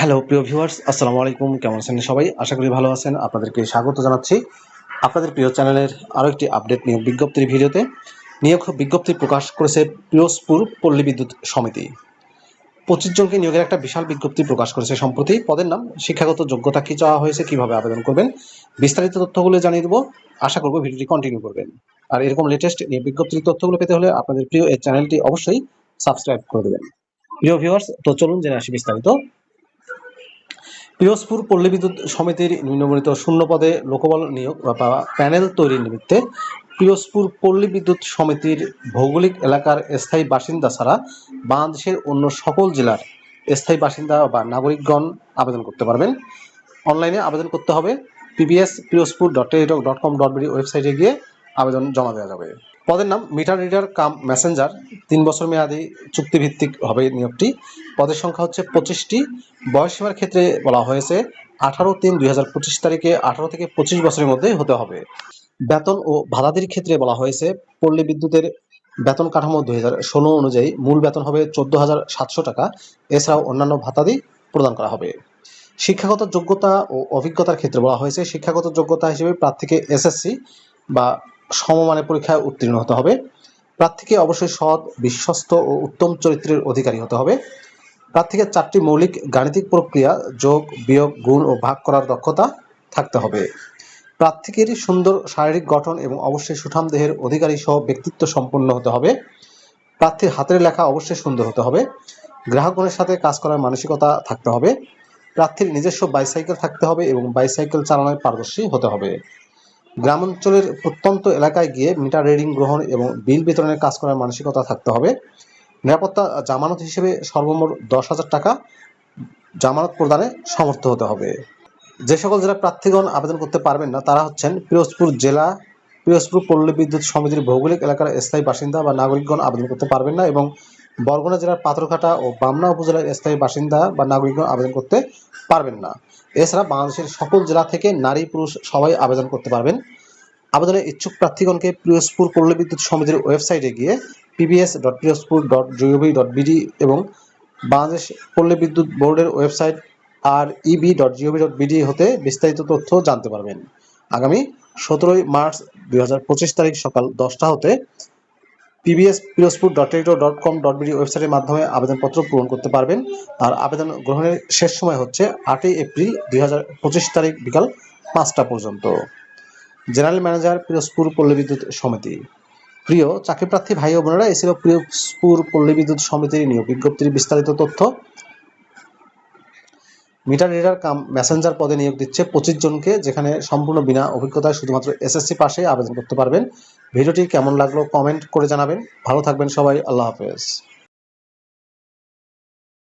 Hello, প্রিয় viewers আসসালামু আলাইকুম। কেমন আছেন সবাই? আশা করি ভালো আছেন। আপনাদেরকে স্বাগত জানাচ্ছি আপনাদের প্রিয় চ্যানেলের আরও একটি আপডেট নিয়োগ বিজ্ঞপ্তির ভিডিওতে। নিয়োগ বিজ্ঞপ্তি প্রকাশ করেছে পিরোজপুর পল্লী বিদ্যুৎ সমিতি। পঁচিশ জনকে নিয়োগের একটা বিশাল বিজ্ঞপ্তি প্রকাশ করেছে সম্প্রতি। পদের নাম, শিক্ষাগত যোগ্যতা কি চাওয়া হয়েছে, কীভাবে আবেদন করবেন, বিস্তারিত তথ্যগুলো জানিয়ে দেবো। আশা করব ভিডিওটি কন্টিনিউ করবেন। আর এরকম লেটেস্ট নিয়োগ বিজ্ঞপ্তির তথ্যগুলো পেতে হলে আপনাদের প্রিয় এই চ্যানেলটি অবশ্যই সাবস্ক্রাইব করে দেবেন। প্রিয় ভিউয়ার্স তো চলুন জেনে আসি বিস্তারিত। পিরোজপুর পল্লী বিদ্যুৎ সমিতির নিম্নবর্ণিত শূন্য পদে লোকবল নিয়োগ বা প্যানেল তৈরির নিমিত্তে পিরোজপুর পল্লী বিদ্যুৎ সমিতির ভৌগোলিক এলাকার স্থায়ী বাসিন্দা ছাড়া বাংলাদেশের অন্য সকল জেলার স্থায়ী বাসিন্দা বা নাগরিকগণ আবেদন করতে পারবেন। অনলাইনে আবেদন করতে হবে PBS Pirojpur dot Teletalk dot com dot BD ওয়েবসাইটে গিয়ে আবেদন জমা দেওয়া যাবে। পদের নাম মিটার রিডার কাম মেসেঞ্জার তিন বছর মেয়াদি চুক্তিভিত্তিক হবে নিয়োগটি। পদের সংখ্যা হচ্ছে পঁচিশটি। বয়সসীমার ক্ষেত্রে বলা হয়েছে আঠারো তিন দুই হাজার পঁচিশ তারিখে আঠারো থেকে পঁচিশ বছরের মধ্যে হতে হবে। বেতন ও ভাতাদির ক্ষেত্রে বলা হয়েছে পল্লী বিদ্যুতের বেতন কাঠামো দুই হাজার ষোলো অনুযায়ী মূল বেতন হবে চোদ্দ হাজার সাতশো টাকা। এছাড়াও অন্যান্য ভাতাদি প্রদান করা হবে। শিক্ষাগত যোগ্যতা ও অভিজ্ঞতার ক্ষেত্রে বলা হয়েছে শিক্ষাগত যোগ্যতা হিসেবে প্রার্থীকে এসএসসি বা সমমানের পরীক্ষায় উত্তীর্ণ হতে হবে। প্রার্থীকে অবশ্যই সৎ, বিশ্বস্ত ও উত্তম চরিত্রের অধিকারী হতে হবে। প্রার্থীকে চারটি মৌলিক গাণিতিক প্রক্রিয়া, যোগ, বিয়োগ, গুণ ও ভাগ করার দক্ষতা থাকতে হবে। প্রার্থীকেরই সুন্দর শারীরিক গঠন এবং অবশ্যই সুঠাম দেহের অধিকারী সহ ব্যক্তিত্ব সম্পন্ন হতে হবে। প্রার্থীর হাতের লেখা অবশ্যই সুন্দর হতে হবে। গ্রাহকগণের সাথে কাজ করার মানসিকতা থাকতে হবে। প্রার্থীর নিজস্ব বাইসাইকেল থাকতে হবে এবং বাইসাইকেল চালানোয় পারদর্শী হতে হবে। গ্রামাঞ্চলের প্রত্যন্ত এলাকায় গিয়ে মিটার, রিডিং, গ্রহণ এবং বিল বিতরণের কাজ করার মানসিকতা থাকতে হবে। নিরাপত্তা জামানত হিসেবে সর্বমোট দশ হাজার টাকা জামানত প্রদানে সমর্থ হতে হবে। যে সকল জেলা প্রার্থীগণ আবেদন করতে পারবেন না, তারা হচ্ছেন পিরোজপুর জেলা, পিরোজপুর পল্লী বিদ্যুৎ সমিতির ভৌগোলিক এলাকার স্থায়ী বাসিন্দা বা নাগরিকগণ আবেদন করতে পারবেন না এবং বরগুনা জেলার পাথরঘাটা ও বামনা উপজেলার স্থায়ী বাসিন্দা বা নাগরিকগণ আবেদন করতে পারবেন না। এছাড়া বাংলাদেশের সকল জেলা থেকে নারী পুরুষ সবাই আবেদন করতে পারবেন। আবেদনের ইচ্ছুক প্রার্থীগণকে পিরোজপুর পল্লী বিদ্যুৎ সমিতির ওয়েবসাইটে গিয়ে PBS dot Pirojpur dot GOV dot BD এবং বাংলাদেশ পল্লী বিদ্যুৎ বোর্ডের website R EB dot GOV dot BD হতে বিস্তারিত তথ্য জানতে পারবেন। আগামী সতেরোই মার্চ দুই হাজার পঁচিশ তারিখ সকাল দশটা হতে PBS Pirojpur dot Teletalk dot com dot BD ওয়েবসাইটের মাধ্যমে আবেদনপত্র পূরণ করতে পারবেন। আর আবেদন গ্রহণের শেষ সময় হচ্ছে আটই এপ্রিল দুই হাজার পঁচিশ তারিখ বিকাল পাঁচটা পর্যন্ত। জেনারেল ম্যানেজার পিরোজপুর পল্লী বিদ্যুৎ সমিতি। প্রিয় চাকরিপ্রার্থী ভাই ও বোনেরা এছিল পিরোজপুর পল্লী বিদ্যুৎ সমিতির নিয়োগ বিজ্ঞপ্তির বিস্তারিত তথ্য। মিটার রিডার কাম মেসেঞ্জার পদে নিয়োগ দিচ্ছে পঁচিশ জনকে, যেখানে সম্পূর্ণ বিনা অভিজ্ঞতায় শুধুমাত্র এসএসসি পাশে আবেদন করতে পারবেন। ভিডিওটি কেমন লাগল কমেন্ট করে জানাবেন। ভালো থাকবেন সবাই, আল্লাহ হাফেজ।